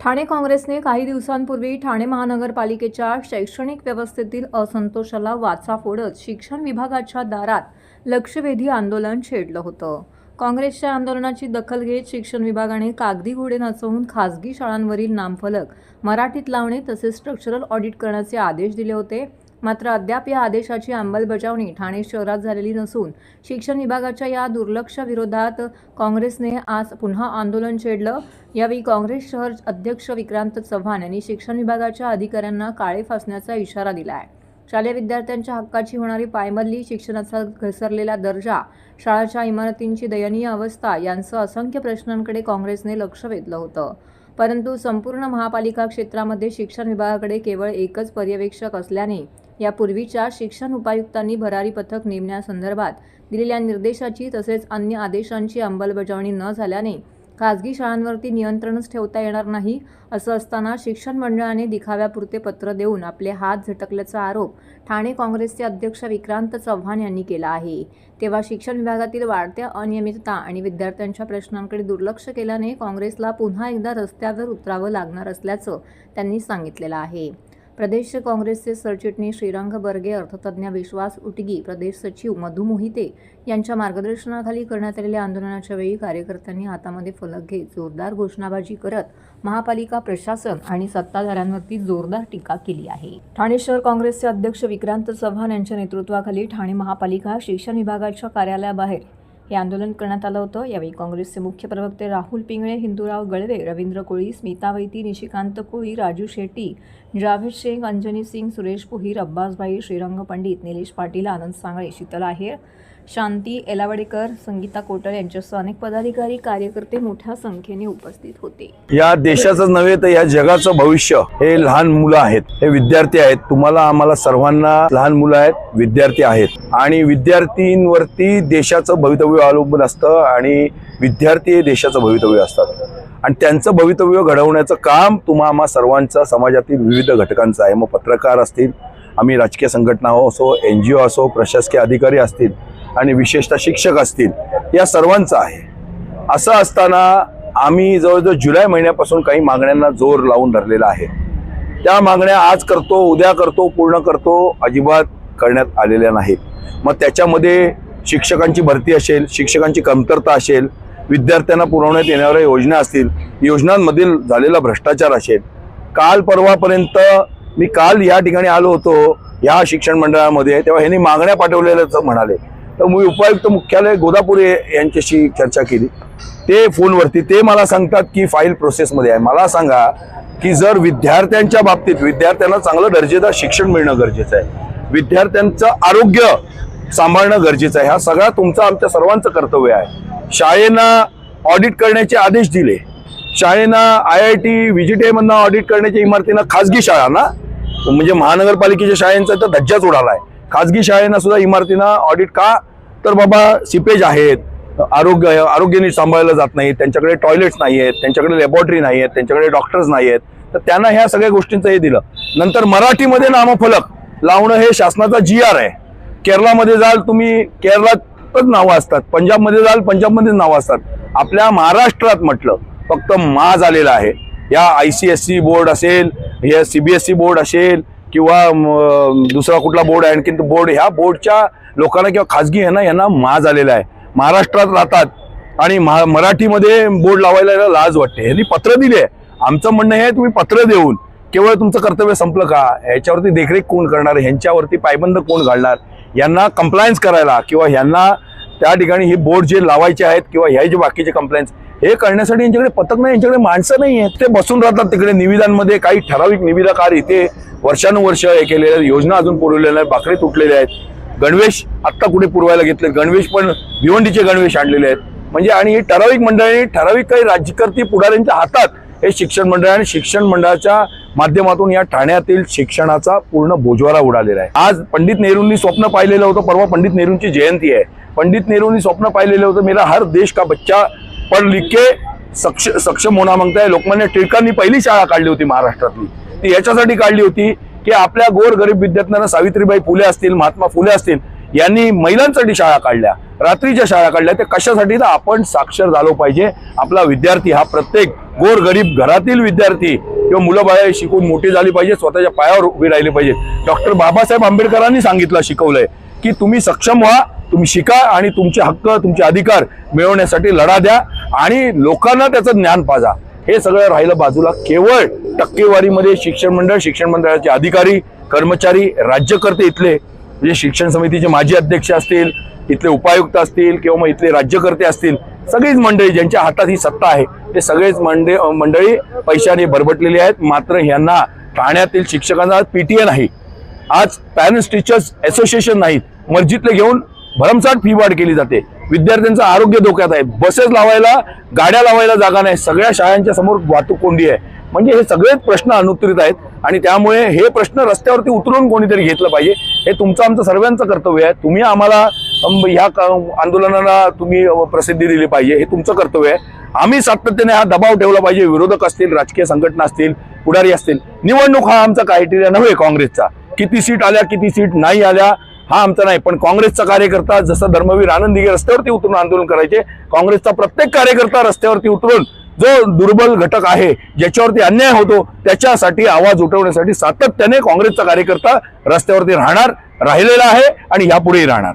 ठाणे काँग्रेसने काही दिवसांपूर्वी ठाणे महानगरपालिकेच्या शैक्षणिक व्यवस्थेतील असंतोषाला वाचा फोडत शिक्षण विभागाच्या दारात लक्षवेधी आंदोलन छेडलं होतं. काँग्रेसच्या आंदोलनाची दखल घेत शिक्षण विभागाने कागदी घोडे नाचवून खासगी शाळांवरील नामफलक मराठीत लावणे तसेच स्ट्रक्चरल ऑडिट करण्याचे आदेश दिले होते. मात्र अद्याप या आदेशाची अंमलबजावणी ठाणे शहरात झालेली नसून शिक्षण विभागाच्या या दुर्लक्षाविरोधात काँग्रेसने आज पुन्हा आंदोलन छेडलं. यावेळी काँग्रेस शहर अध्यक्ष विक्रांत चव्हाण यांनी शिक्षण विभागाच्या अधिकाऱ्यांना काळे फासण्याचा इशारा दिला आहे शालेय विद्यार्थ्यांच्या हक्काची होणारी पायमल्ली शिक्षणाचा घसरलेला दर्जा शाळाच्या इमारतींची दयनीय अवस्था यांसह असंख्य प्रश्नांकडे काँग्रेसने लक्ष वेधलं होतं. परंतु संपूर्ण महापालिका क्षेत्रामध्ये शिक्षण विभागाकडे केवळ एकच पर्यवेक्षक असल्याने यापूर्वीच्या शिक्षण उपायुक्तांनी भरारी पथक नेमण्यासंदर्भात दिलेल्या निर्देशाची तसेच अन्य आदेशांची अंमलबजावणी न झाल्याने खासगी शाळांवरती नियंत्रणच ठेवता येणार नाही असं असताना शिक्षण मंडळाने दिखाव्यापुरते पत्र देऊन आपले हात झटकल्याचा आरोप ठाणे काँग्रेसचे अध्यक्ष विक्रांत चव्हाण यांनी केला आहे. तेव्हा शिक्षण विभागातील वाढत्या अनियमितता आणि विद्यार्थ्यांच्या प्रश्नांकडे दुर्लक्ष केल्याने काँग्रेसला पुन्हा एकदा रस्त्यावर उतरावं लागणार असल्याचं त्यांनी सांगितलेलं आहे. प्रदेश काँग्रेसचे सरचिटणीस श्रीरंग बर्गे अर्थतज्ञ विश्वास उटगी प्रदेश सचिव मधु मोहिते यांच्या मार्गदर्शनाखाली करण्यात आलेल्या आंदोलनाच्या वेळी कार्यकर्त्यांनी हातामध्ये फलक घेत जोरदार घोषणाबाजी करत महापालिका प्रशासन आणि सत्ताधाऱ्यांवरती जोरदार टीका केली आहे. ठाणे शहर काँग्रेसचे अध्यक्ष विक्रांत चव्हाण यांच्या नेतृत्वाखाली ठाणे महापालिका शिक्षण विभागाच्या कार्यालयाबाहेर हे आंदोलन करण्यात आलं होतं. यावेळी काँग्रेसचे मुख्य प्रवक्ते राहुल पिंगळे हिंदूराव गळवे रवींद्र कोळी स्मिता वैती निशिकांत कोळी राजू शेट्टी जावेद शेख अंजनी सिंग सुरेश पुहीर अब्बासभाई श्रीरंग पंडित निलेश पाटील आनंद सांगळे शीतल आहेर शांती एलावडेकर संगीता कोटर यांच्यासह अनेक पदाधिकारी कार्यकर्ते मोठ्या संख्येने उपस्थित होते. या देशाचं नव्हे तर या जगाचं भविष्य हे लहान मुलं आहेत. हे विद्यार्थी आहेत. तुम्हाला आम्हाला सर्वांना लहान मुलं आहेत विद्यार्थी आहेत. आणि विद्यार्थींवरती देशाचं भवितव्य अवलंबून असतं आणि विद्यार्थी हे देशाचं भवितव्य असतात. आणि त्यांचं भवितव्य घडवण्याचं काम तुम्हा आम्हा सर्वांचं समाजातील विविध घटकांचं आहे. मग पत्रकार असतील आम्ही राजकीय संघटना असो एन जी ओ असो प्रशासकीय अधिकारी असतील आणि विशेषतः शिक्षक असतील या सर्वांचं आहे. असं असताना आम्ही जवळजवळ जुलै महिन्यापासून काही मागण्यांना जोर लावून धरलेला आहे. त्या मागण्या आज करतो उद्या करतो पूर्ण करतो अजिबात करण्यात आलेल्या नाहीत. मग त्याच्यामध्ये शिक्षकांची भरती असेल शिक्षकांची कमतरता असेल विद्यार्थ्यांना पुरवण्यात येणाऱ्या योजना असतील योजनांमधील झालेला भ्रष्टाचार असेल काल परवापर्यंत मी काल या ठिकाणी आलो होतो या शिक्षण मंडळामध्ये तेव्हा ह्यांनी मागण्या पाठवलेल्याच म्हणाले. तर मी उपायुक्त मुख्यालय गोदापुरे यांच्याशी चर्चा केली. ते फोनवरती ते मला सांगतात की फाईल प्रोसेसमध्ये आहे. मला सांगा की जर विद्यार्थ्यांच्या बाबतीत विद्यार्थ्यांना चांगलं दर्जेदार शिक्षण मिळणं गरजेचं आहे. विद्यार्थ्यांचं आरोग्य सांभाळणं गरजेचं आहे. हा सगळा तुमचा आमच्या सर्वांचं कर्तव्य आहे. शाळेनं ऑडिट करण्याचे आदेश दिले. शाळेनं आय आय टी व्हिजिटेमधनं ऑडिट करण्याच्या इमारतीनं खाजगी शाळा ना म्हणजे महानगरपालिकेच्या शाळांचा तर धज्जाच उडाला आहे खाजगी शाळेना सुद्धा इमारतीनं ऑडिट का तर बाबा सिपेज आहेत आरोग्य आरोग्याने सांभाळलं जात नाही त्यांच्याकडे टॉयलेट्स नाही आहेत त्यांच्याकडे लॅबॉरेटरी नाही आहेत त्यांच्याकडे डॉक्टर्स नाही आहेत तर त्यांना ह्या सगळ्या गोष्टींचं हे दिलं. नंतर मराठीमध्ये नामफलक लावणं हे शासनाचा जी आर आहे. केरळामध्ये जाल तुम्ही केरळातच नावं असतात पंजाबमध्ये जाल पंजाबमध्येच नावं असतात. आपल्या महाराष्ट्रात म्हटलं फक्त मा झालेला आहे. या I C S C board असेल या C B S C board असेल किंवा दुसरा कुठला बोर्ड आहे आणखी बोर्ड ह्या बोर्डच्या लोकांना किंवा खाजगी यांना यांना माज आलेला आहे. महाराष्ट्रात राहतात आणि महा मराठीमध्ये बोर्ड लावायला याला लाज वाटते. यांनी पत्र दिले आमचं म्हणणं हे तुम्ही पत्र देऊन केवळ तुमचं कर्तव्य संपलं का? ह्याच्यावरती देखरेख कोण करणार? ह्यांच्यावरती पायबंद कोण घालणार? यांना कंप्लायन्स करायला किंवा ह्यांना त्या ठिकाणी हे बोर्ड जे लावायचे आहेत किंवा ह्या जे बाकीचे कंप्लायन्स हे करण्यासाठी यांच्याकडे पथक नाही यांच्याकडे माणसं नाही आहेत. ते बसून राहतात तिकडे निविदांमध्ये. काही ठराविक निविदाकार इथे वर्षानुवर्ष हे केलेले योजना अजून पुरवलेल्या आहेत बाकरे तुटलेल्या आहेत. गणवेश आत्ता कुठे पुरवायला घेतले? गणवेश पण भिवंडीचे गणवेश आणलेले आहेत. म्हणजे आणि ठराविक मंडळाने ठराविक काही राज्यकर्ते पुढाऱ्यांच्या हातात हे शिक्षण मंडळ आणि शिक्षण मंडळाच्या माध्यमातून या ठाण्यातील शिक्षणाचा पूर्ण बोजवारा उडालेला आहे. आज पंडित नेहरूंनी स्वप्न पाहिलेलं होतं परवा पंडित नेहरूंची जयंती आहे. पंडित नेहरूंनी स्वप्न पाहिलेलं होतं मेरा हर देश का बच्चा पढ़ लिख के सक्ष सक्षम होणार मागताय. लोकमान्य टिळकांनी पहिली शाळा काढली होती महाराष्ट्रातली. ती याच्यासाठी काढली होती. की आपल्या गोर गरीब विद्यार्थ्यांना सावित्रीबाई फुले असतील महात्मा फुले असतील यांनी महिलांसाठी शाळा काढल्या. रात्रीच्या शाळा काढल्या. ते कशासाठी? तर आपण साक्षर झालो पाहिजे. आपला विद्यार्थी हा प्रत्येक गोर गरीब घरातील विद्यार्थी किंवा मुलं बाळ शिकून मोठी झाली पाहिजे स्वतःच्या पायावर उभी राहिली पाहिजे. डॉक्टर बाबासाहेब आंबेडकरांनी सांगितलं शिकवलंय की तुम्ही सक्षम व्हा तुम्ही शिका आणि तुमचे हक्क तुमचे अधिकार मिळवण्यासाठी लढा द्या आणि लोकांना त्याचं ज्ञान पाजा. हे सगळं राहिलं बाजूला. केवळ टक्केवारीमध्ये शिक्षण मंडळ शिक्षण मंडळाचे अधिकारी कर्मचारी राज्यकर्ते इथले म्हणजे शिक्षण समितीचे माजी अध्यक्ष असतील इथले उपायुक्त असतील किंवा मग इथले राज्यकर्ते असतील सगळीच मंडळी ज्यांच्या हातात ही सत्ता आहे ते सगळेच मंडळी मंडळी पैशाने भरभटलेली आहेत. मात्र यांना ठाण्यातील शिक्षकांना पीटीए नाही. आज पॅरेंट्स टीचर्स असोसिएशन नाहीत. मर्जीतले घेऊन भरमसाठ फी वाढ केली जाते. विद्यार्थ्यांचं आरोग्य धोक्यात आहे. बसेस लावायला गाड्या लावायला जागा नाही. सगळ्या शाळांच्या समोर वाहतूक कोंडी आहे. म्हणजे हे सगळेच प्रश्न अनुत्तरित आहेत. आणि त्यामुळे हे प्रश्न रस्त्यावरती उतरून कोणीतरी घेतलं पाहिजे. हे तुमचं आमचं सर्वांचं कर्तव्य आहे. तुम्ही आम्हाला ह्या आंदोलनाला तुम्ही प्रसिद्धी दिली पाहिजे. हे तुमचं कर्तव्य आहे. आम्ही सातत्याने हा दबाव ठेवला पाहिजे. विरोधक असतील राजकीय संघटना असतील पुढारी असतील. निवडणूक हा आमचा क्रायटेरिया नव्हे काँग्रेसचा. किती सीट आल्या किती सीट नाही आल्या हा आमचा नाही पण काँग्रेसचा कार्यकर्ता जसं धर्मवीर आनंदी रस्त्यावरती उतरून आंदोलन करायचे काँग्रेसचा प्रत्येक कार्यकर्ता रस्त्यावरती उतरून जो दुर्बल घटक आहे ज्याच्यावरती अन्याय होतो त्याच्यासाठी आवाज उठवण्यासाठी सातत्याने काँग्रेसचा कार्यकर्ता रस्त्यावरती राहणार राहिलेला आहे आणि यापुढेही राहणार.